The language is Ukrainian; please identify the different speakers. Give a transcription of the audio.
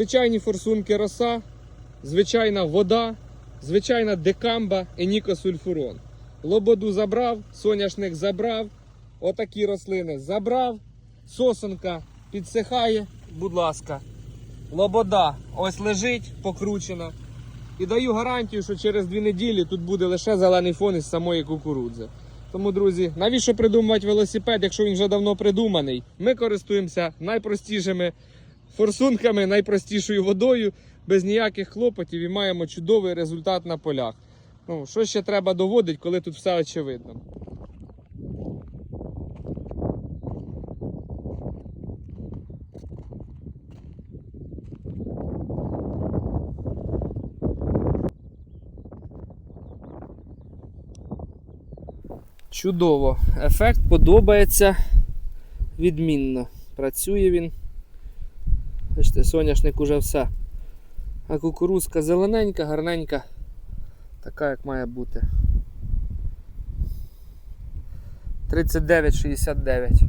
Speaker 1: Звичайні форсунки роса, звичайна вода, звичайна декамба і нікосульфурон. Лободу забрав, соняшник забрав, отакі рослини забрав, сосенка підсихає, будь ласка. Лобода ось лежить покручена. І даю гарантію, що через дві неділі тут буде лише зелений фон із самої кукурудзи. Тому, друзі, навіщо придумувати велосипед, якщо він вже давно придуманий? Ми користуємося найпростішими форсунками, найпростішою водою, без ніяких хлопотів і маємо чудовий результат на полях. Ну, що ще треба доводити, коли тут все очевидно? Чудово. Ефект подобається відмінно. Працює він. Бачите, соняшник уже все. А кукурузка зелененька, гарненька, така як має бути. 39,69.